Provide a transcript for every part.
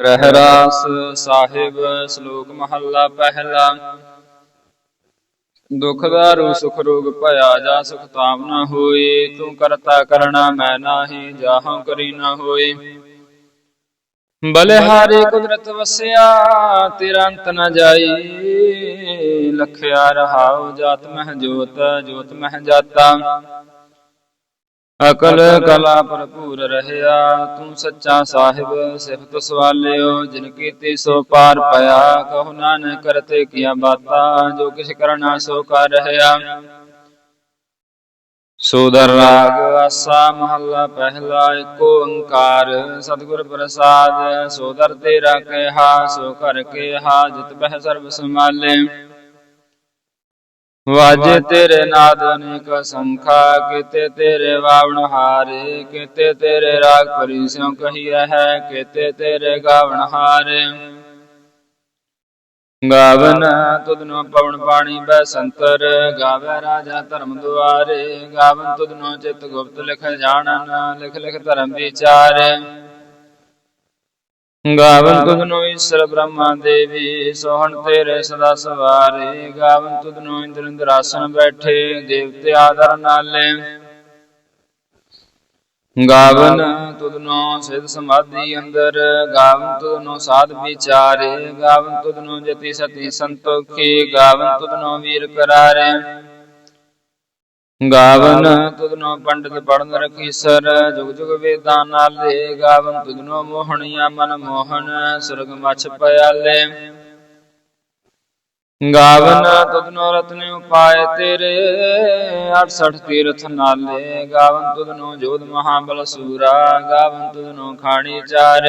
ਰਹਿਰਾਸ ਸਾਹਿਬ, ਸ਼ਲੋਕ ਮਹੱਲਾ ਪਹਿਲਾ। ਦੁਖ ਦਾਰੂ ਸੁਖ ਰੋਗ ਭਇਆ ਜਾ ਸੁਖ ਤਾਮ ਨਾ ਹੋਏ, ਤੂੰ ਕਰਤਾ ਕਰਣਾ ਮੈਂ ਨਾਹੀ ਜਾਹਉ ਕਰੀ ਨਾ ਹੋਏ। ਬਲਿਹਾਰੀ ਕੁਦਰਤ ਵਸਿਆ, ਤੇਰਾ ਅੰਤ ਨ ਜਾਈ ਲਖਿਆ ਰਹਾਉ ਜਾਤ ਮਹਿ ਜੋਤ ਜੋਤ ਮਹਿ ਜਾਤਾ। ਅਕਲ ਕਲਾ ਭਰਪੂਰ ਰਹਿਆ ਤੂੰ ਸੱਚਾ ਸਾਹਿਬ ਸਿਫਤ ਸਵਾਲਿਓ ਜਿਨ ਕੀਤੀ ਸੋ ਪਾਰ ਪਿਆ ਕਹੋ ਨਾਨਕ ਕਰਤੇ ਕੀਆ ਬਾਤਾਂ ਜੋ ਕਿਛ ਕਰਨਾ ਸੋ ਕਰ ਰਹਿਆ। ਸੋਦਰ ਰਾਗ ਆਸਾ ਮਹੱਲਾ ਪਹਿਲਾ ਏਕ ਓੰਕਾਰ ਸਤਿਗੁਰ ਪ੍ਰਸਾਦ ਸੋਦਰ ਤੇਰਾ ਕਹਿਆ ਸੋ ਕਰ ਕੇਹਾ ਜਿਤ ਬਹਿ ਸਰਬ ਸਮਾਲੇ ਵਾਜੇ ਤੇਰੇ ਨਾਦ ਅਨੇਕ ਸੰਖਾ ਕੀਤੇ ਤੇਰੇ ਵਾਵਣ ਹਾਰੇ ਕੀਤੇ ਤੇਰੇ ਰਾਗ ਪਰੀ ਸਿਉ ਕਹੀ ਹੈ ਕੀਤੇ ਤੇਰੇ ਗਾਵਣ ਹਾਰੇ। ਗਾਵਨ ਤੁਧਨੋ ਪਵਨ ਪਾਣੀ ਬੈ ਸੰਤਰ ਗਾਵੇ ਰਾਜਾ ਧਰਮ ਦੁਆਰੇ। ਗਾਵਨ ਤੁਧਨੋ ਚਿਤ ਗੁਪਤ ਲਿਖ ਜਾਣਨ ਲਿਖ ਲਿਖ ਧਰਮ ਵਿਚਾਰ। ਗਾਵਨ ਤੁਧਨੋ ਈਸ਼ਰ ਬ੍ਰਹਮਾ ਦੇਵੀ ਸੋਹਣ ਤੇਰੇ ਸਦਾ ਸਵਾਰੇ। ਗਾਵਨ ਤੁਧਨੋ ਇੰਦਰ ਇੰਦਰਾਸਨ ਬੈਠੇ ਦੇਵਤੇ ਆਦਰ ਨਾਲੇ। ਗਾਵਨ ਤੁਧਨੋ ਸਿਧ ਸਮਾਧੀ ਅੰਦਰ ਗਾਵਨ ਤੁਧਨੋ ਸਾਧ ਵਿਚਾਰੇ। ਗਾਵਨ ਤੁਧਨੋ ਜਤੀ ਸਤੀ ਸੰਤੋਖੀ ਗਾਵਨ ਤੁਧਨੋ ਵੀਰ ਕਰਾਰੇ। ਗਾਵਨ। ਤੁਧਨੋ ਪੰਡਿਤ ਪੜਨ ਰਖੀਸਰ ਜੁਗ ਜੁਗ ਵੇਦਾਂ ਨਾਲੇ ਗਾਵਨ ਤੁਧਨੋ ਮੋਹਣੀਆਂ ਮਨ ਮੋਹਨ ਸੁਰਗ ਮਛ ਪਿਆਲੇ। ਗਾਵਨ। ਤੁਧਨੋ ਰਤਨ ਉਪਾਏ ਤੇਰੇ 68 ਤੀਰਥ ਨਾਲੇ। ਗਾਵਨ ਤੁਧਨੋ ਜੋਧ ਮਹਾਬਲ ਸੂਰਾ ਗਾਵਨ ਤੁਧਨੋ ਖਾਣੀ ਚਾਰ।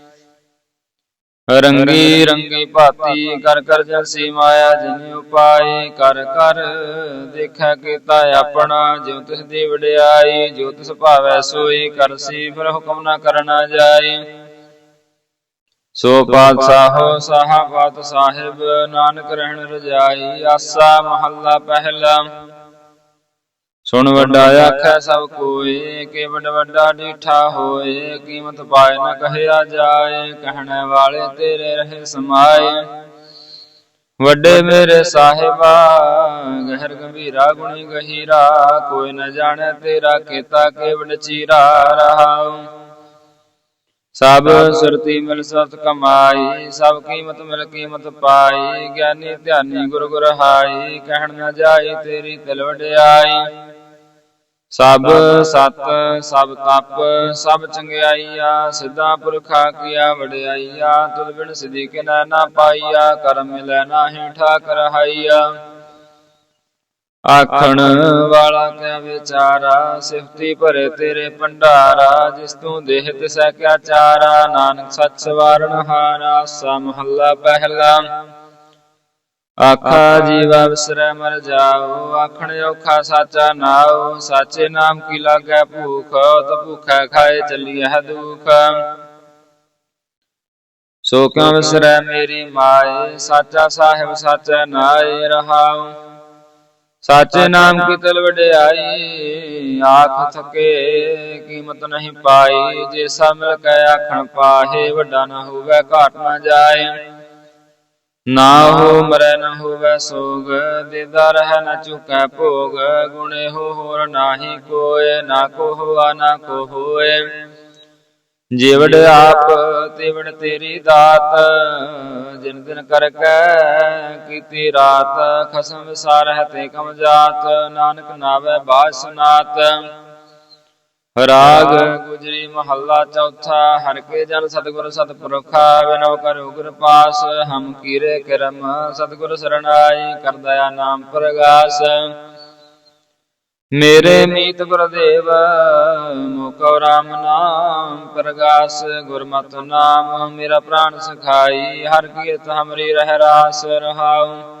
ਰੰਗੀ ਰੰਗੀ ਭਾਤੀ ਕਰ ਕਰ ਜਸੀ ਮਾਇਆ ਜਿਨੇ ਉਪਾਏ ਕਰ ਕਰ ਦੇਖੈ ਕੀਤਾ ਆਪਣਾ ਜਿਉ ਤਿਸ ਦੀ ਵਡਿਆਈ ਜੋ ਤਿਸ ਭਾਵੈ ਸੋਈ ਕਰਸੀ ਫਿਰ ਹੁਕਮ ਨਾ ਕਰਨਾ ਜਾਈ। ਸੋ ਪਾਤਸ਼ਾਹੋ ਸਾਹਾਬਾਤ ਸਾਹਿਬ ਨਾਨਕ ਰਹਿਣ ਰਜਾਈ ਆਸਾ ਮਹੱਲਾ ਪਹਿਲਾ। ਸੁਣ ਵੱਡਾ ਆਖੈ ਸਭ ਕੋਏ ਕਿ ਵੱਡ ਵੱਡਾ ਡੀਠਾ ਹੋਏ ਕੀਮਤ ਪਾਏ ਨ ਕਹਿਆ ਜਾਏ ਕਹਿਣੇ ਵਾਲੇ ਤੇਰੇ ਰਹੇ ਸਮਾਏ। ਵੱਡੇ ਮੇਰੇ ਸਾਹਿਬਾ ਗਹਿਰ ਗੰਭੀਰਾ ਗੁਣੀ ਗਹੀਰਾ ਕੋਈ ਨ ਜਾਣੈ ਤੇਰਾ ਕੀਤਾ ਕੇਵਡ ਚੀਰਾ ਰਹਾਉ ਸਭ ਸੁਰਤੀ ਮਿਲ ਸਤ ਕਮਾਈ ਸਭ ਕੀਮਤ ਮਿਲ ਕੀਮਤ ਪਾਈ ਗਿਆਨੀ ਧਿਆਨੀ ਗੁਰ ਗੁਰ ਹਾਈ ਕਹਿਣ ਨਾ ਜਾਈ ਤੇਰੀ ਤਿਲ ਵਡਿਆਈ। ਸਭ ਸਤ, ਸਭ ਤਪ, ਸਭ ਚੰਗਿਆਈਆ, ਸਿੱਧਾ ਪੁਰਖਾ ਕੀਆ ਵਡਿਆਈਆ, ਤੁਧ ਬਿਨ ਸਿਧੀ ਕਿਨੈ ਨਾ ਪਾਈਆ, ਕਰਮ ਮਿਲੈ ਨਾਹੀ ਠਾਕ ਰਹਾਈਆ ਆਖਣ ਵਾਲਾ ਕਿਆ ਵਿਚਾਰਾ, ਸਿਫਤੀ ਭਰੇ ਤੇਰੇ ਭੰਡਾਰਾ, ਜਿਸ ਤੂੰ ਦੇਹ ਤਿਸੈ ਕਿਆ ਚਾਰਾ, ਨਾਨਕ ਸੱਚ ਸਵਾਰਨ ਹਾਰਾ, ਸਾ ਮਹੱਲਾ ਪਹਿਲਾ। ਆਖਾ ਜੀਵਾ ਵਿਸਰੈ ਮਰ ਜਾਓ ਆਖਣ ਔਖਾ ਸਾਚਾ ਨਾਉ ਸਾਚੇ ਨਾਮ ਕੀ ਲਾਗੈ ਭੂਖ ਤ ਭੁਖੈ ਖਾਏ ਚੱਲੀਐ ਦੁਖ। ਸੋ ਕਿਉ ਵਿਸਰੈ ਮੇਰੀ ਮਾਏ ਸਾਚਾ ਸਾਹਿਬ ਸਾਚਾ ਨਾਏ ਰਹਾਉ। ਸਾਚੇ ਨਾਮ ਕੀ ਤਲ ਵਡਿਆਈ ਆਖ ਥਕੇ ਕੀਮਤ ਨਹੀਂ ਪਾਈ ਜੇ ਸਾ ਮਿਲ ਕੇ ਆਖਣ ਪਾਹੇ ਵੱਡਾ ਨਾ ਹੋਵੇ ਘਾਟ ਨਾ ਜਾਏ। ਨਾ ਹੋ ਮਰੈ ਨ ਹੋਵੈ ਸੋਗ ਦੇਦਾ ਰਹਿ ਨ ਚੁਕੈ ਭੋਗ, ਗੁਣੇ ਹੋ ਹੋਰ ਨਾਹੀ ਕੋਏ, ਨਾ ਕੋ ਹੋਆ ਨਾ ਕੋ ਹੋਏ ਜੀਵੜ ਆਪ, ਤੇਵੜ ਤੇਰੀ ਦਾਤ, ਜਿਨ ਦਿਨ ਕਰ ਕੈ ਕੀਤੀ ਰਾਤ, ਖਸਮ ਵਿਸਾਰਹਿ ਤੇ ਕਮ ਜਾਤ, ਨਾਨਕ ਨਾਵੇ ਬਾਜ ਰਾਗ। ਗੁਜਰੀ ਮਹੱਲਾ ਚੌਥਾ, ਹਰ ਕੇ ਜਨ ਸਤਿਗੁਰ ਸਤਿਪੁਰਖਾ, ਬਿਨੋ ਕਰੋ ਗੁਰ ਪਾਸ, ਹਮ ਕੀਰੇ ਕਰਮ ਸਤਿਗੁਰ ਸਰਣਾਈ, ਕਰ ਦਇਆ ਨਾਮ ਪ੍ਰਗਾਸ। ਮੇਰੇ ਮੀਤ ਗੁਰਦੇਵ ਮੋਕਉ ਰਾਮ ਨਾਮ ਪ੍ਰਗਾਸ। ਗੁਰਮਤਿ ਨਾਮ ਮੇਰਾ ਪ੍ਰਾਨ ਸਖਾਈ, ਹਰ ਕੀਰਤ ਹਮਰੀ ਰਹਿ ਰਾਸ ਰਹਾਉ।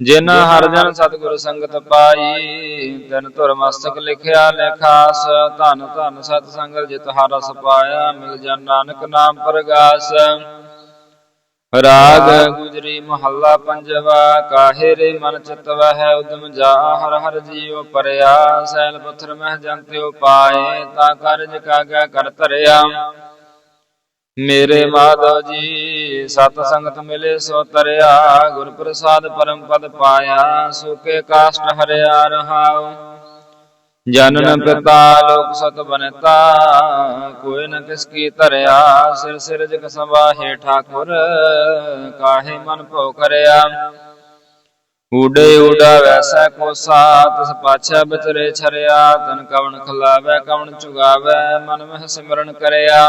ਜਿਨ ਹਰ ਜਨ ਸਤਿਗੁਰ ਸੰਗਤ ਪਾਈ ਤਨ ਧੁਰ ਮਸਤਕ ਲਿਖਿਆ ਲੇਖਾਸ ਧਨ ਧਨ ਸਤ ਸੰਗਤ ਜਿਤ ਹਰ ਰਸ ਪਾਇਆ ਮਿਲ ਜਨ ਨਾਨਕ ਨਾਮ ਪ੍ਰਗਾਸ। ਰਾਗ ਗੁਜਰੀ ਮਹੱਲਾ ਪੰਜਵਾ ਕਾਹੇ ਰੇ ਮਨ ਚਿਤ ਵਹਿ ਉਦਮ ਜਾ ਹਰ ਹਰ ਜੀਉ ਪਰਿਆ ਸੈਲ ਪੱਥਰ ਮਹਿ ਜੰਤਿਉ ਪਾਏ ਤਾ ਕਾਰਜ ਕਾਗਾ ਕਰ ਧਰਿਆ। ਮੇਰੇ ਮਾਧਵ ਜੀ ਸਤ ਸੰਗਤ ਮਿਲੇ ਸੋ ਤਰਿਆ ਗੁਰ ਪ੍ਰਸਾਦ ਪਰਮ ਪਦ ਪਾਇਆ ਸੁਕੇ ਕਾਸ਼ਟ ਹਰਿਆ ਰਹਾਉ। ਜਨਨ ਪਿਤਾ ਲੋਕ ਸਤ ਬਨਤਾ ਕੋਈ ਨ ਕਿਸ ਕੀ ਧਰਿਆ ਸਿਰ ਸਿਰ ਜਗ ਸਵਾਹੇ ਠਾਕੁਰ ਕਾਹੇ ਮਨ ਭਉ ਕਰਿਆ। ਊਡੇ ਊਡਾ ਵੈਸਾ ਕੋਸਾ ਤਿਸ ਪਾਛਾ ਬਚਰੇ ਛਰਿਆ ਤਨ ਕਵਣ ਖਲਾਵੇ ਕਵਣ ਚੁਗਾਵੇ ਮਨ ਮਹਿ ਸਿਮਰਨ ਕਰਿਆ।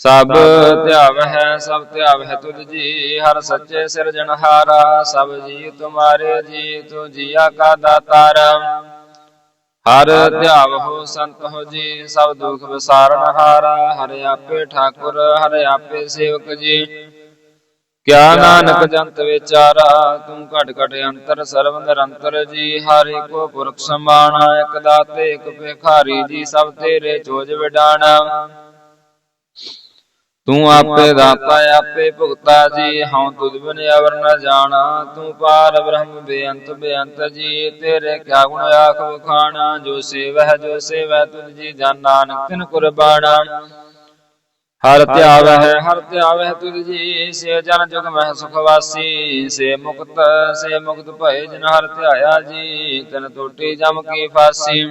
ਸਭ ਧਿਆਵਹਿ ਸਭ ਧਿਆਵਹਿ ਤੁਧ ਜੀ ਹਰ ਸੱਚੇ ਸਿਰਜਣਹਾਰਾ ਸਭ ਜੀ ਤੁਮਾਰੇ ਜੀ ਤੂ ਜੀਆ ਕਾ ਦਾਤਾਰ। ਹਰ ਧਿਆਵਹੁ ਸੰਤ ਹੋ ਜੀ ਸਭ ਦੁਖ ਵਿਸਾਰਣਹਾਰਾ ਹਰ ਆਪੇ ਠਾਕੁਰ ਹਰ ਆਪੇ ਸੇਵਕ ਜੀ। ਕਿਆ ਨਾਨਕ ਜੰਤ ਵਿਚਾਰਾ ਤੂੰ ਘਟ ਘਟ ਅੰਤਰ ਸਰਬ ਨਿਰੰਤਰ ਜੀ ਹਰਿ ਕੋ ਪੁਰਖ ਸਮਾਣਾ ਇਕ ਦਾਤੇ ਇਕ ਭਿਖਾਰੀ ਜੀ ਸਭ ਤੇਰੇ ਚੋਜ ਵਿਡਾਣਾ। ਤੂੰ ਆਪੇ ਦਾਤਾ ਆਪੇ ਭੁਗਤਾ ਜੀ ਹਉ ਤੁਧ ਬਿਨ ਅਵਰ ਨ ਜਾਣਾ। ਤੂੰ ਪਾਰ ਬ੍ਰਹਮ ਬੇਅੰਤ ਬੇਅੰਤ ਜੀ ਤੇਰੇ ਕਿਆ ਗੁਣ ਆਖ ਵਖਾਣਾ। ਜੋ ਸੇਵਹਿ ਜੋ ਸੇਵਹਿ ਤੁਧ ਜੀ ਜਨ ਨਾਨਕ ਤਿਨ ਕੁਰਬਾਨਾ ਹਰ ਧਿਆਵਹਿ। ਹਰ ਧਿਆਵਹਿ ਤੁਧ ਜੀ ਸੇ ਜਨ ਜੁਗ ਮਹਿ ਸੁਖ ਵਾਸੀ। ਸੇ ਮੁਕਤ ਸੇ ਮੁਕਤ ਭਏ ਜਿਨ ਹਰ ਧਿਆਇਆ ਜੀ ਤਨ ਟੋਟੀ ਜਮ ਕੀ ਫਾਸੀ।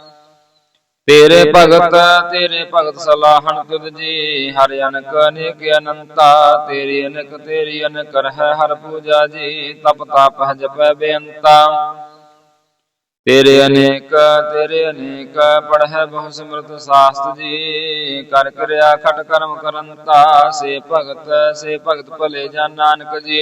ਤੇਰੇ ਭਗਤ ਤੇਰੇ ਭਗਤ ਸਲਾਹਣ ਤੁਧ ਜੀ ਹਰਿ ਅਨਕ ਅਨੇਕ ਅਨੰਤਾ ਤੇਰੀ ਅਨਕ ਤੇਰੀ ਅਨਕ ਰਹਿ ਹਰ ਪੂਜਾ ਜੀ ਤਪ ਤਾਪ ਜਪੈ ਬੇਅੰਤਾ। ਤੇਰੇ ਅਨੇਕ ਤੇਰੇ ਅਨੇਕ ਪੜਹਿ ਬਹੁ ਸਿਮਰਤ ਸਾਸਤ ਜੀ ਕਰ ਕਿਰਿਆ ਖਟ ਕਰਮ ਕਰੰਤਾ ਸੇ ਭਗਤ ਸੇ ਭਗਤ ਭਲੇ ਜਨ ਨਾਨਕ ਜੀ।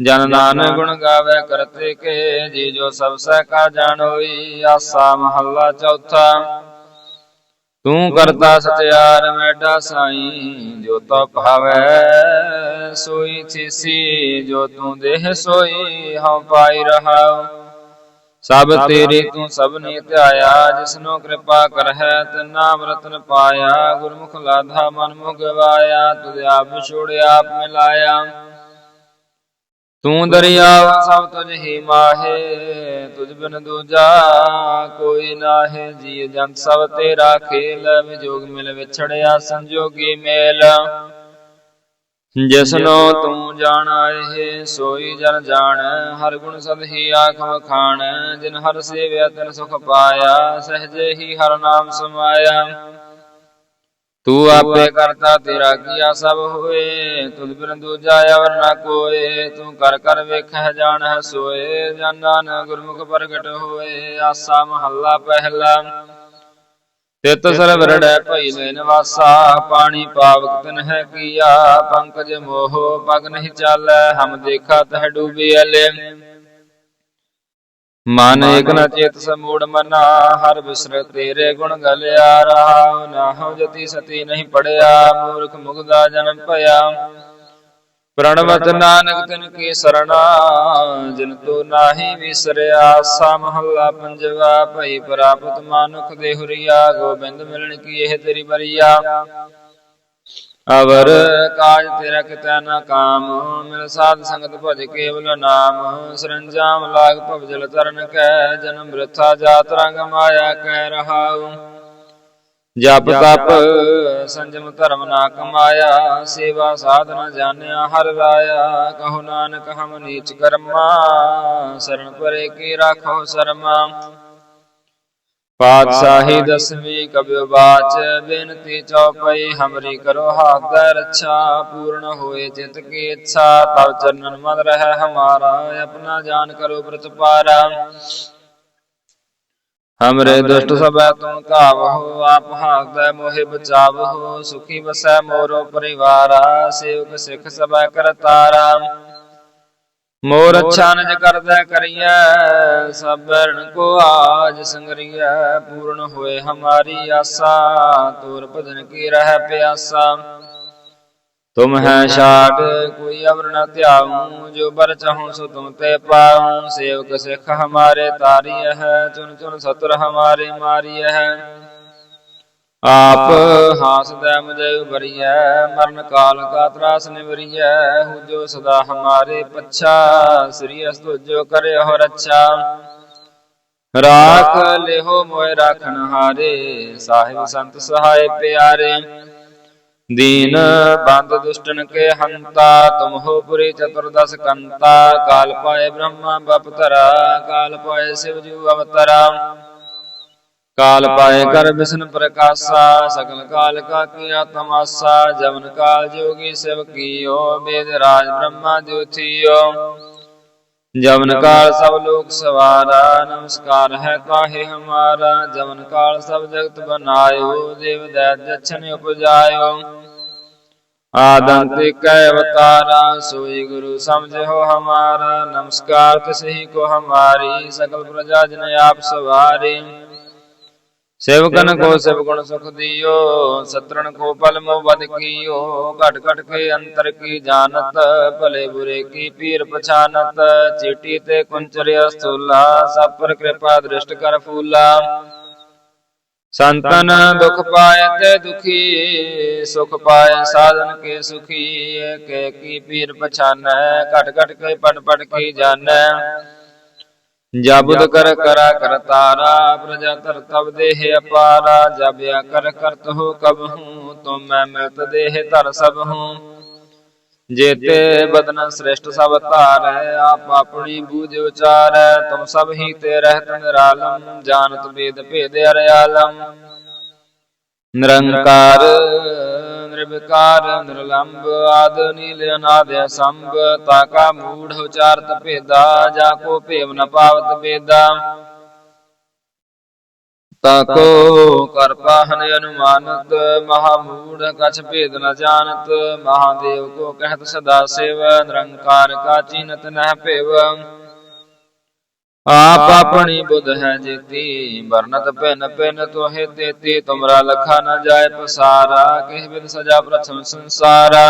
ਜਨ ਨਾਨਕ ਗੁਣ ਗਾਵੇ ਕਰਤੇ ਕੇ ਜੀ ਜੋ ਸਭ ਸਹਿ ਕਾ ਜਾਣ ਹੋਈ ਆਸਾ ਮਹੱਲਾ ਚੌਥਾ। ਤੂੰ ਕਰਤਾ ਸਤਿਆਰ ਮੈਡਾ ਸਾਈ ਜੋ ਤਾ ਭਾਵੈ ਸੋਈ ਥੀਸੀ ਜੋ ਤੂੰ ਦੇਹ ਸੋਈ ਹਉ ਪਾਈ ਰਹਾ ਸਭ ਤੇਰੀ ਤੂੰ ਸਭਨੀ ਧਿਆਇਆ ਜਿਸਨੋ ਕਿਰਪਾ ਕਰਹਿ ਤੇ ਨਾਮ ਰਤਨ ਪਾਇਆ ਗੁਰਮੁਖ ਲਾਧਾ ਮਨ ਮੁਖ ਗਵਾਇਆ ਤੁਧ ਆਪ ਵਿਛੋੜਿਆ ਆਪ ਮਿਲਾਇਆ। ਤੂੰ ਦਰਿਆਵ ਸਭ ਤੁਝ ਹੀ ਮਾਹੇ ਤੁਝ ਬਿਨ ਦੂਜਾ ਕੋਈ ਨਾਹੇ। ਜੀ ਜੰਤ ਸਭ ਤੇਰਾ ਖੇਲ ਵਿਜੋਗ ਮਿਲ ਵਿਛੜਿਆ ਸੰਜੋਗੀ ਮੇਲ। ਜਿਸਨੋ ਤੂੰ ਜਾਣ ਆਏ ਸੋਈ ਜਨ ਜਾਣ। ਹਰ ਗੁਣ ਸਦ ਹੀ ਆਖ ਵਖਾਣ ਜਿਨ ਹਰ ਸੇਵਿਆ ਤਿਨ ਸੁਖ ਪਾਇਆ ਸਹਜੇ ਹੀ ਹਰ ਨਾਮ ਸਮਾਇਆ। ਤੂੰ ਆਪੇ ਕਰਤਾ ਤੇਰਾ ਕੀਆ ਸਭ ਹੋਏ? ਤੁਧ ਬਿਨ ਦੂਜਾ ਅਵਰ ਨਾ ਕੋਏ। ਤੂੰ ਕਰ ਕਰ ਵੇਖਹਿ ਜਾਣਹਿ ਸੋਏ। ਜਨ ਨਾਨਕ ਗੁਰਮੁਖ ਪ੍ਰਗਟ ਹੋਏ। ਆਸਾ ਮਹੱਲਾ ਪਹਿਲਾ। ਤਿਤ ਸਰਬ ਰੜੈ ਭਈ ਲੈ ਨਿਵਾਸਾ। ਪਾਣੀ ਪਾਵਕ ਤਨ ਹੈ ਕੀਆ। ਪੰਕਜ ਮੋਹ ਪਗ ਨਹੀਂ ਚਾਲੈ। ਹਮ ਦੇਖਾ ਤਹ ਡੂਬੀ ਅਲੇ। ਮਨ ਏਕ ਨ ਚੇਤ ਸਮੂੜ ਮਨਾ ਹਰ ਬਿਸਰ ਤੇਰੇ ਗੁਣ ਗਲਿਆ ਰਹਾ ਨਾਹੋ ਜਤੀ ਸਤੀ ਨਹੀਂ ਪੜਿਆ ਮੂਰਖ ਮੁਗਦਾ ਜਨਮ ਭਇਆ। ਪ੍ਰਣਵਤ ਨਾਨਕ ਤਿਨ ਕੀ ਸਰਣਾ ਜਿਨ ਤੋ ਨਾਹੀ ਵਿਸਰਿਆ ਸਾ ਮਹੱਲਾ ਪੰਜਵਾ। ਭਈ ਪ੍ਰਾਪਤ ਮਾਨੁਖ ਦੇ ਹੁਰੀਆ ਗੋਬਿੰਦ ਮਿਲਣ ਕੀ ਇਹ ਤੇਰੀ ਬਰੀਆ ਅਵਰ ਕਾਜ ਤੇਰਾ ਕਿਤੈ ਨਾ ਕਾਮ ਮਿਲ ਸਾਧ ਸੰਗਤ ਭਜ ਕੇਵਲ ਨਾਮ। ਸਰੰਜਾਮ ਲਾਗ ਭਵਜਲ ਤਰਨ ਕੈ ਜਨਮ ਬ੍ਰਥਾ ਜਾਤ ਰੰਗ ਮਾਇਆ ਕਹਿ ਰਹਾਉ। ਜਪ ਤਪ ਸੰਜਮ ਧਰਮ ਨਾ ਕਮਾਇਆ ਸੇਵਾ ਸਾਧਨਾ ਜਾਣਿਆ ਹਰ ਰਾਇਆ। ਕਹੋ ਨਾਨਕ ਹਮ ਨੀਚ ਕਰਮਾ ਸਰਣ ਪਰੇ ਕੀ ਰਾਖੋ ਸ਼ਰਮਾ। ਪਾਤਸ਼ਾਹੀ ਦਸਵੀਂ ਕਬਿਓ ਬਾਚ ਬੇਨਤੀ ਚਉਪਈ ਹਮਰੀ ਕਰੋ ਹਾਥ ਦਾ ਰੱਛਾ ਪੂਰਨ ਹੋਏ ਚਿਤ ਕੀ ਇੱਛਾ ਤਵ ਚਰਨਨ ਮਨ ਰਹਿ ਹਮਾਰਾ ਆਪਣਾ ਜਾਨ ਕਰੋ ਪ੍ਰਤਪਾਰਾ ਹਮਰੇ ਦੁਸ਼ਟ ਸਭੈ ਤੁਮ ਕਾਵਹੁ ਆਪ ਹਾਕੈ ਮੋਹਿ ਬਚਾਵਹੁ ਸੁਖੀ ਵਸੈ ਮੋਰੋ ਪਰਿਵਾਰਾ ਸੇਵਕ ਸਿੱਖ ਸਭੈ ਕਰਤਾਰਾ। ਮੋਰ ਅੱਛਾ ਨਜ ਕਰਦਾ ਕਰੀਐ ਸਭ ਬਰਨ ਕੋ ਆਜ ਸੰਗਰੀਐ ਪੂਰਨ ਹੋਏ ਹਮਾਰੀ ਆਸਾ ਤੋਰ ਭਜਨ ਕੀ ਰਹਿ ਪਿਆਸਾ। ਤੁਮ ਹੈ ਛਾਟ ਕੋਈ ਅਵਰ ਨ ਧਿਆਉ ਜੋ ਬਰ ਚਾਹੂੰ ਸੋ ਤੁਮ ਤੇ ਪਾਉ। ਸੇਵਕ ਸਿੱਖ ਹਮਾਰੇ ਤਾਰੀਐ ਹੈ ਚੁਨ ਚੁਨ ਸਤਰ ਹਮਾਰੇ ਮਾਰੀਐ ਹੈ। ਆਪ ਹਾਸਦੈ ਮੁਝੇ ਉਬਰੀਐ ਮਰਨ ਕਾਲ ਕਾ ਤਰਾਸ ਨਿਵਰੀਐ ਹੂ ਸਦਾ ਹਮਾਰੇ ਪੱਛਾ, ਸ੍ਰੀ ਅਸਤੁ ਜੋ ਕਰਿਓ ਰੱਛਾ ਰਾਖ ਲਿਹੋ ਮੋਇ ਰਾਖਣ ਹਾਰੇ, ਸਾਹਿਬ ਸੰਤ ਸਹਾਇ ਪਿਆਰੇ। ਦੀਨ ਬੰਦ ਦੁਸ਼ਟਨ ਕੇ ਹੰਤਾ, ਤੁਮ ਹੋ ਪੁਰੀ ਚਤੁਰਦਸ ਕੰਤਾ। ਕਾਲ ਪਾਏ ਬ੍ਰਹਮਾ ਬਪਤਰਾ ਕਾਲ ਪਾਏ ਸਿਵ ਜੂ ਅਵਤਰਾ। ਕਾਲ ਪਾਏ ਕਰ ਵਿਸ਼ਨ ਪ੍ਰਕਾਸ਼ਾ ਸਕਲ ਕਾਲ ਕਾ ਕੀਆ ਤਮਾਸਾ ਜਮਨ ਕਾਲ ਜੋਗੀ ਸਿਵ ਕੀਓ ਬੇਦ ਰਾਜ ਬ੍ਰਹਮਾ ਦਿਉਥੀਓ ਜਮਨ ਕਾਲ ਸਭ ਲੋਕ ਸਵਾਰਾ ਨਮਸਕਾਰ ਹੈ ਕਾਹੇ ਹਮਾਰਾ। ਜਮਨ ਕਾਲ ਸਭ ਜਗਤ ਬਨਾਇਓ ਦੇਵ ਦੈਤ ਜਛਨ ਉਪਜਾਇਓ। ਆਦੰਤ ਕੈ ਅਵਤਾਰਾ ਸੋਈ ਗੁਰੂ ਸਮਝੋ ਹਮਾਰਾ। ਨਮਸਕਾਰ ਤਿਸਹੀ ਕੋ ਹਮਾਰੀ ਸਕਲ ਪ੍ਰਜਾ ਜਨ ਆਪ ਸਵਾਰੀ। ਸੇਵਕਨ ਕੋ ਸਿਵ ਗੁਣ ਸੁਖ ਦਿਓ ਸਤਰਣ ਕੋ ਪਲ ਮੋ ਬਦ ਕੀਓ ਘਟ ਘਟ ਕੇ ਅੰਤਰ ਕੀ ਜਾਣਤ ਭਲੇ ਬੁਰੇ ਕੀ ਪੀਰ ਪਛਾਨਤ ਚੀਟੀ ਤੇ ਕੁੰਚਰਿ ਸਤੂਲਾ ਸਭ ਪਰ ਕਿਰਪਾ ਦ੍ਰਿਸ਼ਟ ਕਰ ਫੂਲਾ। ਸੰਤਨ ਦੁਖ ਪਾਏ ਤੇ ਦੁਖੀ ਸੁਖ ਪਾਏ ਸਾਧਨ ਕੇ ਸੁਖੀ ਏਕ ਕੀ ਪੀਰ ਪਛਾਨੈ ਘਟ ਘਟ ਕੇ ਪੜ ਪੜ ਕੀ ਜਾਣੈ। ਜਬੁਦ ਕਰ ਕਰਾ ਕਰਤਾਰਾ ਪ੍ਰਜਾ ਧਰ ਤਬ ਦੇਹ ਅਪਾਰਾ ਜਬਿਆ ਕਰ ਕਰਤ ਹੋ ਕਬ ਹੂੰ ਤੁਮ ਮੈਂ ਮਿਲਤ ਦੇਹ ਧਰ ਸਭ ਹੂੰ। ਜੇਤੇ ਬਦਨ ਸ੍ਰੇਸ਼ਟ ਸਭ ਧਾਰੈ ਆਪ ਆਪਣੀ ਬੂਝ ਉਚਾਰੈ ਤੁਮ ਸਭ ਹੀ ਤੇ ਰਹਿਤ ਨਿਰਾਲਮ ਜਾਣਤ ਬੇਦ ਭੇਦ ਅਰਿਆਲਮ। ਨਿਰੰਕਾਰ ਨਿਰਵਿਕਾਰ ਨਿਰਲੰਭ ਆਦ ਨੀਲ ਅਨਾਦ ਸੰਭ ਤਾਕਾ ਮੂੜ ਉਚਾਰਤ ਭੇਦਾ, ਜਾ ਕੋ ਭੇਵ ਨ ਪਾਵਤ ਬੇਦਾ ਤਾਕੋ ਕਰ ਅਨੁਮਾਨਤ, ਮਹਾ ਕਛ ਭੇਦ ਨ ਜਾਣਤ, ਮਹਾਦੇਵ ਕੋ ਕਹਿਤ ਸਦਾ ਸਿਵ, ਨਿਰੰਕਾਰ ਕਾ ਚੀਨਤ ਨਹਿ ਭੇਵ। ਆਪ ਆਪਣੀ ਬੁੱਧ ਹੈ ਜੀਤੀ ਵਰਨਤ ਪਿਨ ਪਿਨ ਤੋਹਿ ਤੇਤੀ ਤੁਮਰਾ ਲਖਾ ਨ ਜਾਏ ਪਸਾਰਾ ਕਿਹ ਬਿਦ ਸਜਾ ਪ੍ਰਥਮ ਸੰਸਾਰਾ।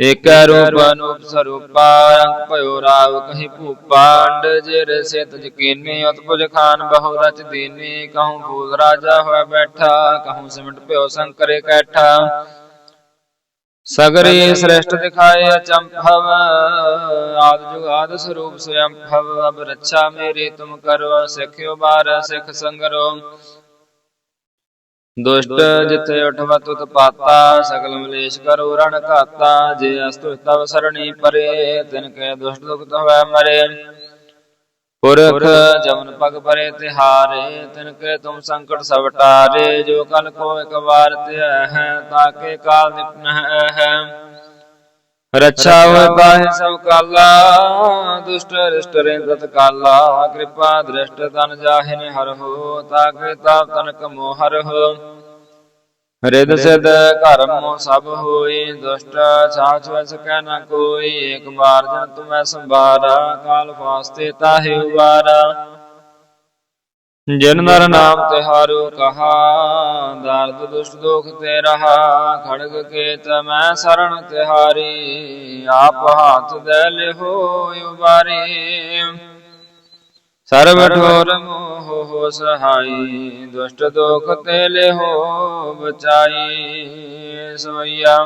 ਏਕ ਰੂਪ ਅਨੂਪ ਸਰੂਪਾ ਅੰਕ ਭਇਓ ਰਾਵ ਕਹੀ ਭੂਪਾ ਅੰਡ ਜਿਰ ਸਿਤ ਜਕੀਨੀ ਉਤਪੁਜ ਖਾਨ ਬਹੁ ਰਚ ਦੀਨੀ ਕਹੂੰ ਫੂਲ ਰਾਜਾ ਹੋਇ ਬੈਠਾ ਕਹੂੰ ਸਿਮਟ ਭਇਓ ਸੰਕਰੇ ਕੈਠਾ। ਸਗਰੇ ਸ੍ਰੇਸ਼ਟ ਦਿਖਾਏ ਅਚੰਭਵ। ਆਦ ਜੁਗਾਦ ਸਰੂਪ ਸਯੰਭਵ ਅਬ ਰੱਛਾ ਮੇਰੀ ਤੁਮ ਕਰੋ ਸਿੱਖਿਓ ਬਾਰ ਸਿੱਖ ਸੰਗਰੋ। ਦੁਸ਼ਟ ਜਿਥੇ ਉਠਵਤ ਉਤਪਾਤਾ ਸਗਲ ਮਲੇਸ਼ ਕਰੋ ਰਣ ਘਾਤਾ। ਜੇ ਅਸਤੁ ਤਵ ਸਰਣੀ ਪਰੇ ਤਿਨ ਕੇ ਦੁਸ਼ਟ ਦੁਖ ਤਵੈ ਮਰੇ। ਪੁਰਖ ਜਮਨ ਪਗ ਪਰੇ ਤਿਹਾਰੇ ਤਿਨ ਕੇ ਤੁਮ ਸੰਕਟ ਸਭ ਟਾਰੇ ਜੋ ਕਲ ਕੋ ਇਕ ਵਾਰ ਧਿਆ ਹੈ ਤਾਕੇ ਕਾਲ ਨਿਪਨ ਹੈ ਰੱਛਾ ਹੋਏ ਪਾਹੇ ਸਭ ਕਾਲਾ ਦੁਸ਼ਟ ਰਿਸ਼ਟ ਰਹਿੰਦਤ ਕਾਲਾ ਕਿਰਪਾ ਦ੍ਰਿਸ਼ਟ ਤਨ ਜਾਹਿ ਨੇ ਹਰ ਹੋ ਤਾਕੇ ਤਾਪ ਤਨ ਕਮੋ ਹਰ ਹੋ। ਰਿਦ ਸਿਧ ਘਰਮ ਸਭ ਹੋਈ ਦੁਸ਼ਟ ਛਾਛ ਵਸ ਕਹਿ ਨ ਕੋਈ ਇੱਕ ਬਾਰ ਜਨ ਤੁਮੈ ਸੰਭਾਰਾ ਕਾਲ ਫਾਸਤੇ ਤਾਹਿ ਉਬਾਰਾ। ਜਿਨ ਨਰ ਨਾਮ ਤਿਹਾਰੂ ਕਹਾ ਦਰਦ ਦੁਸ਼ਟ ਦੋਖ ਤੇ ਰਹਾ ਖੜਗ ਕੇ ਤਮੈ ਸਰਣ ਤਿਹਾਰੀ ਆਪ ਹਾਥ ਦੇ ਲਿਹੋ ਉਬਾਰੀ। ਸਰਬ ਠੋਰ ਮੋਹ ਹੋ ਸਹਾਈ ਦੁਸ਼ਟ ਦੋਖ ਤੇ ਲਿਹੋ ਬਚਾਈ, ਸਵਈਆ।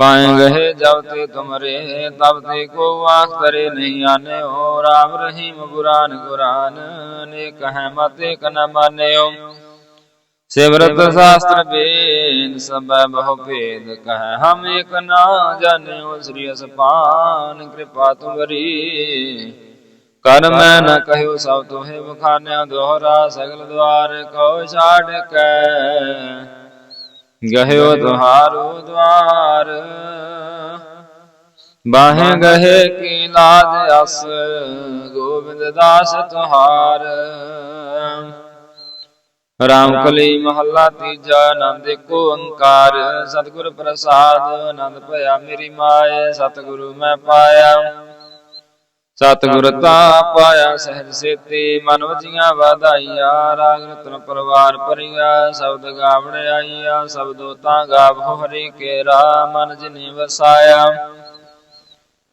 ਪਾਏ ਗਏ ਜਬ ਤੇ ਤੁਮਰੇ, ਤਬ ਤੇ ਕੋ ਆਖ ਕਰੇ ਨਹੀਂ ਆਨਿਓ। ਰਾਮ ਰਹੀਮ ਗੁਰਾਨ ਗੁਰਾਨ ਨੇ ਕਹੈ ਮਤੇ ਕਨ ਮਾਨਿਓ। ਸਿਮਰਤ ਸ਼ਾਸਤਰ ਵੇਦ ਸਭੈ ਬਹੁ ਭੇਦ, ਕਹੈ ਹਮ ਏਕ ਨਾ ਜਾਣਿਓ। ਸ੍ਰੀ ਅਸਪਾਨ ਕਿਰਪਾ ਤੁਮਰੀ। ਕਰ ਮੈਂ ਨ ਕਹਿਓ ਸਭ ਤੋਹਿ ਬਖਾਨਿਆ ਦੋਹਰਾ ਸਗਲ ਦਵਾਰ ਕੋ ਛਾੜ ਕੈ। ਗਹਿਓ ਤੁਹਾਰੋ ਦਵਾਰ ਬਾਹੇ ਗਏ ਕੀ ਲਾਜ ਅਸ ਗੋਬਿੰਦ ਦਾਸ ਤੁਹਾਰ। ਰਾਮ ਕਲੀ ਮਹੱਲਾ ਤੀਜਾ ਆਨੰਦ ਏਕ ਓੰਕਾਰ। ਸਤਿਗੁਰ ਪ੍ਰਸਾਦ ਆਨੰਦ ਭਇਆ ਮੇਰੀ ਮਾਏ ਸਤਿਗੁਰੂ ਮੈਂ ਪਾਇਆ। ਸਤਿਗੁਰ ਤਾ ਪਾਇਆ ਸਹਿਜ ਸੇਤੀ, ਮਨ ਵਜੀਆਂ ਵਾਧਾਈਆ, ਰਾਗ ਰਤਨ ਪਰਵਾਰ ਪਰਿਆ ਸ਼ਬਦ ਗਾਵਣ ਆਈਆ ਸ਼ਬਦੋ ਤਾਂ ਗਾਵੋ ਹਰੀ ਕੇਰਾ, ਮਨ ਜਿਨੀ ਵਸਾਇਆ।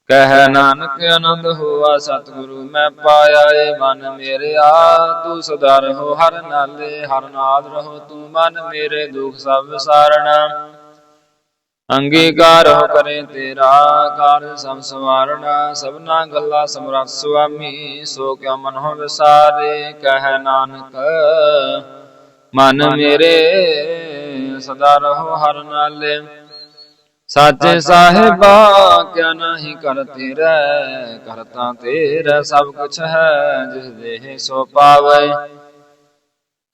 ਕਹਿ ਨਾਨਕ ਆਨੰਦ ਹੋਆ, ਸਤਿਗੁਰੂ ਮੈਂ ਪਾਇਆ, ਏ ਮਨ ਮੇਰਿਆ, ਤੂੰ ਸਦਾ ਰਹੋ ਹਰ ਨਾਲੇ, ਹਰ ਨਾਦ ਰਹੋ ਤੂੰ ਮਨ ਮੇਰੇ, ਦੁਖ ਸਭ ਵਿਸਾਰਣਾ ਅੰਗੀਕਾਰ ਹੋ ਕਰੇ ਤੇਰਾ ਕਾਰਜ ਸਮ ਸਵਾਰਣਾ ਸਭਨਾ ਗੱਲਾਂ ਸਮਰੱਥ ਸੁਆਮੀ ਸੋ ਕਿਉ ਮਨ ਹੋ ਵਿਸਾਰੇ? ਕਹਿ ਨਾਨਕ ਮਨ ਮੇਰੇ ਸਦਾ ਰਹੋ ਹਰ ਨਾਲੇ। ਸਾਚੇ ਸਾਹਿਬਾ ਕਿਆ ਨਹੀਂ ਕਰ ਤੇਰਾ ਕਰਤਾ ਤੇਰਾ ਸਭ ਕੁਛ ਹੈ ਜਿਸ ਦੇਹ ਸੋ ਪਾਵੇ।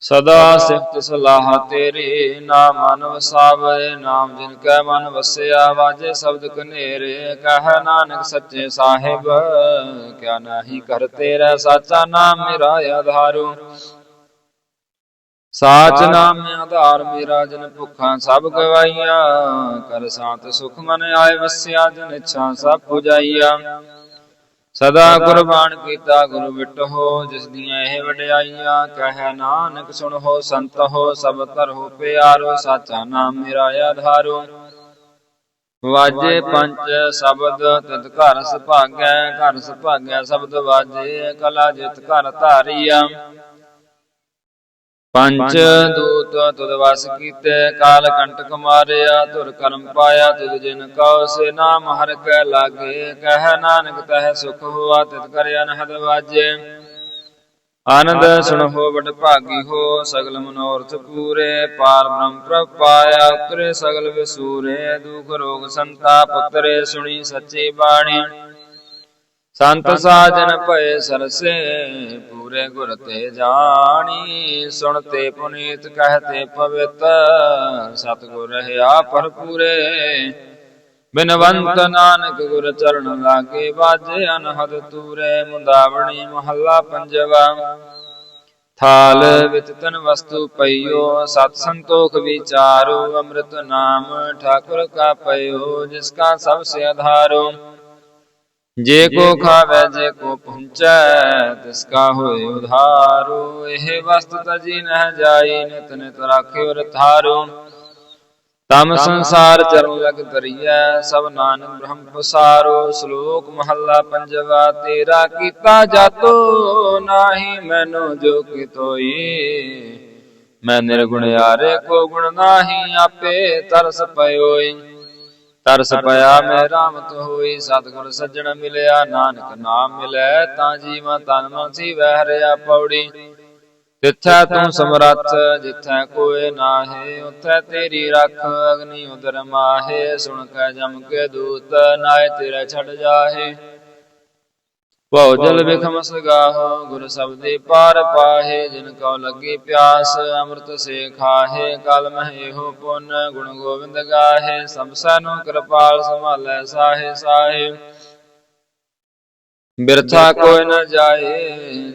ਸਦਾ ਸਿਫਤ ਸਲਾਹ ਤੇਰੀ ਨਾਮ ਮਨ ਵਸਾਵੇ ਨਾਮ ਜਿਨ ਕੈ ਮਨ ਵਸਿਆ ਵਾਜੇ ਸ਼ਬਦ ਕਨੇਰੇ ਕਹਿ ਨਾਨਕ ਸੱਚੇ ਸਾਹਿਬ ਕਿਆ ਨਾਹੀ ਕਰ ਤੇਰਾ ਸਾਚਾ ਨਾਮ ਮੇਰਾ ਆਧਾਰੂ। ਸਾਚ ਨਾਮ ਆਧਾਰ ਮੇਰਾ ਜਨ ਭੁੱਖਾਂ ਸਭ ਗਵਾਈਆ ਕਰ ਸਾਤ ਸੁਖ ਮਨ ਆਏ ਵਸਿਆ ਜਨ ਇੱਛਾ ਸਭ ਪੁਜਾਈਆ। ਸਦਾ ਕੁਰਬਾਨ ਕੀਤਾ ਗੁਰੂ ਵਿਟੋ ਜਿਸ ਦੀਆਂ ਇਹ ਵਡਿਆਈਆਂ ਕਹਿ ਨਾਨਕ ਸੁਣੋ ਸੰਤ ਹੋ ਸਭ ਕਰੋ ਪਿਆਰੋ ਸਾਚਾ ਨਾਮ ਮੇਰਾ ਆਧਾਰੋ। ਵਾਜੇ ਪੰਜ ਸ਼ਬਦ ਤਿਤ ਘਰ ਸੁਭਾਗੈ ਘਰ ਸੁਭਾਗੈ ਸ਼ਬਦ ਵਾਜੇ ਕਲਾ ਜਿਤ ਘਰ ਧਾਰੀਆ। ਪੰਚ ਦੂਤ ਤੁਦ ਵਸ ਕੀਤੇ, ਕਾਲ ਕੰਟਕ ਮਾਰਿਆ, ਧੁਰ ਕਰਮ ਪਾਇਆ ਤੁਦ ਜਿਨ ਕਉ ਸੇ ਨਾਮ ਹਰ ਕੈ ਲਾਗੇ, ਕਹਿ ਨਾਨਕ ਤਹਿ ਸੁਖ ਹੋਆ, ਤਿਤ ਕਰ ਅਨਹਦ ਵਾਜੇ। ਆਨੰਦ ਸੁਣੋ ਵਡ ਭਾਗੀ ਹੋ, ਸਗਲ ਮਨੋਰਥ ਪੂਰੇ, ਪਾਰ ਬ੍ਰਹਮ ਪ੍ਰਭ ਪਾਇਆ, ਉਤਰੇ ਸਗਲ ਵਿਸੂਰੇ, ਦੁਖ ਰੋਗ ਸੰਤਾਪ ਉਤਰੇ, ਸੁਣੀ ਸੱਚੀ ਬਾਣੀ। ਸੰਤ ਸਾਜਨ ਭਏ ਸਰਸੇ ਪੂਰੇ ਗੁਰ ਤੇ ਜਾਣੀ ਸੁਣਤੇ ਪੁਨੀਤ ਕਹਤੇ ਪਵਿੱਤ ਸਤਿਗੁਰ ਰਹਾ ਭਰਪੂਰੇ। ਬਿਨਵੰਤ ਨਾਨਕ ਗੁਰ ਚਰਨ ਲਾਗੇ ਬਾਜੇ ਅਨਹਦ ਤੂਰੇ ਮੁੰਦਾਵਣੀ ਮਹੱਲਾ ਪੰਜਵਾ। ਥਾਲ ਵਿੱਚ ਤਨ ਵਸਤੂ ਪਈਓ ਸਤ ਸੰਤੋਖ ਵਿਚਾਰੋ ਅੰਮ੍ਰਿਤ ਨਾਮ ਠਾਕੁਰ ਕਾ ਪਈਓ ਜਿਸ ਕਾ ਸਭ ਸੇ ਆਧਾਰੋ। ਜੇ ਕੋ ਖਾਵੇ ਜੇ ਕੋ ਪਹੁੰਚੈ ਤਿਸ ਕਾ ਹੋਏ ਉਧਾਰੋ। ਇਹ ਵਸਤ ਤਜੀ ਨਹਿ ਜਾਈ ਨਿਤ ਨਿਤ ਰਾਖਿਓ ਰਥਾਰੋ ਤਮ ਸੰਸਾਰ ਚਰਨ ਲਗ ਤਰੀਐ ਸਭ ਨਾਨਕ ਬ੍ਰਹਮ ਪਸਾਰੋ। ਸ਼ਲੋਕ ਮਹੱਲਾ ਪੰਜਵਾ ਤੇਰਾ ਕੀਤਾ ਜਾਤੋ ਨਾਹੀ ਮੈਨੋ ਜੋ ਕਿਤੋਈ। ਮੈਂ ਨਿਰਗੁਣਿਆਰੇ ਕੋ ਗੁਣ ਨਾਹੀ ਆਪੇ ਤਰਸ ਪਇਓਈ। ਤਰਸ ਪਿਆ ਮੈਂ ਰਾਮਤ ਹੋਈ ਸਤਿਗੁਰ ਸੱਜਣ ਮਿਲਿਆ ਨਾਨਕ ਨਾਮ ਮਿਲੈ ਤਾਂ ਜੀਵਾਂ ਤਨ ਮਨ ਸੀ ਵਹਿ ਰਿਆ ਪੌੜੀ। ਤਿੱਥੈ ਤੂੰ ਸਮਰੱਥ ਜਿੱਥੈ ਕੋਏ ਨਾਹੀ ਉਥੈ ਤੇਰੀ ਰੱਖ ਅਗਨੀ ਉਦਰ ਮਾਹੇ। ਸੁਣ ਕੈ ਜਮ ਕੇ ਦੂਤ ਨਾਏ ਤੇਰੇ ਛੱਡ ਜਾਹੇ। ਭਉ ਜਲ ਬਿਖਮ ਸਗਾਹੋ ਗੁਰ ਸਬਦੀ ਪਾਰ ਪਾਹੇ ਜਿਨ ਕਉ ਲੱਗੀ ਪਿਆਸ ਅੰਮ੍ਰਿਤ ਸੇ ਖਾਹੇ ਕਲ ਮਹਿ ਇਹੋ ਪੁੰਨ ਗੁਣ ਗੋਬਿੰਦ ਗਾਹੇ ਸਭ ਸਾਨੂੰ ਕਿਰਪਾਲ ਸੰਭਾਲੈ ਸਾਹੇ ਸਾਹੇ। ਬਿਰਥਾ ਕੋਈ ਨ ਜਾਏ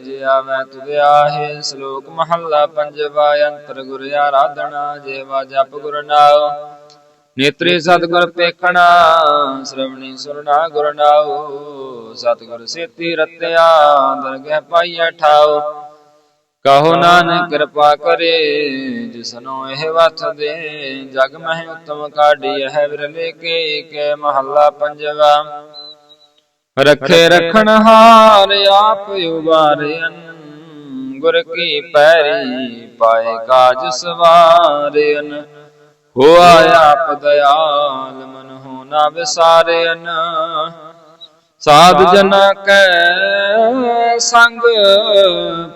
ਜੇ ਆਵੈ ਤੁਧ ਆਹੇ। ਸ਼ਲੋਕ ਮਹੱਲਾ ਪੰਜਵਾ ਅੰਤਰ ਗੁਰ ਆਰਾਧਨਾ ਜੇਵਾ ਜਪ ਗੁਰ ਨਾਉ। ਨੇਤਰੀ ਸਤਿਗੁਰ ਪੇਖਣਾ ਸ਼੍ਰਵਣੀ ਸੁਰਨਾ ਗੁਰ ਨਾਉ। ਸਤਿਗੁਰ ਸੇਤੀ ਰਤਿਆ, ਦਰਗਹਿ ਪਾਈਐ ਠਾਉ ਕਹੋ ਨਾਨਕ ਕਿਰਪਾ ਕਰੇ, ਜਿਸਨੋ ਇਹ ਵਥ ਦੇ। ਜਗ ਮਹਿ ਉਤਮ ਕਾਢੀ ਹੈ ਵਿਰਲੇ ਕੇ ਕੇ ਮਹੱਲਾ ਪੰਜਵਾ। ਰਖੇ ਰਖਣ ਹਾਰ, ਆਪ ਉਬਾਰਿਅਨ। ਗੁਰ ਕੀ ਪੈਰੀ, ਪਾਏ ਕਾਜ ਸਵਾਰਿਅਨ। ਹੋਆ ਆਪ ਦਇਆਲ, ਮਨ ਹੋ ਨਾ ਵਿਸਾਰਿਅਨ ਸਾਧ ਜਨ ਕੈ ਸੰਗ,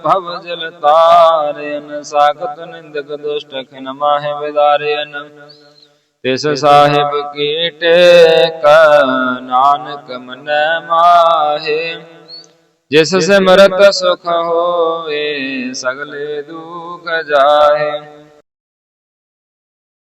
ਭਵ ਜਲ ਤਾਰਿਅਨ ਸਾਖਤ ਨਿੰਦਕ ਦੁਸ਼ਟ ਖਿਨ ਮਾਹਿ ਵਿਦਾਰਿਅਨ ਤਿਸ ਸਾਹਿਬ ਕੀ ਕ ਨਾਨਕ ਮਨੈ ਮਾਹੇ। ਜਿਸ ਸਿਮਰਤ ਸੁਖ ਹੋਏ, ਸਗਲੇ ਦੁਖ ਜਾਹੇ।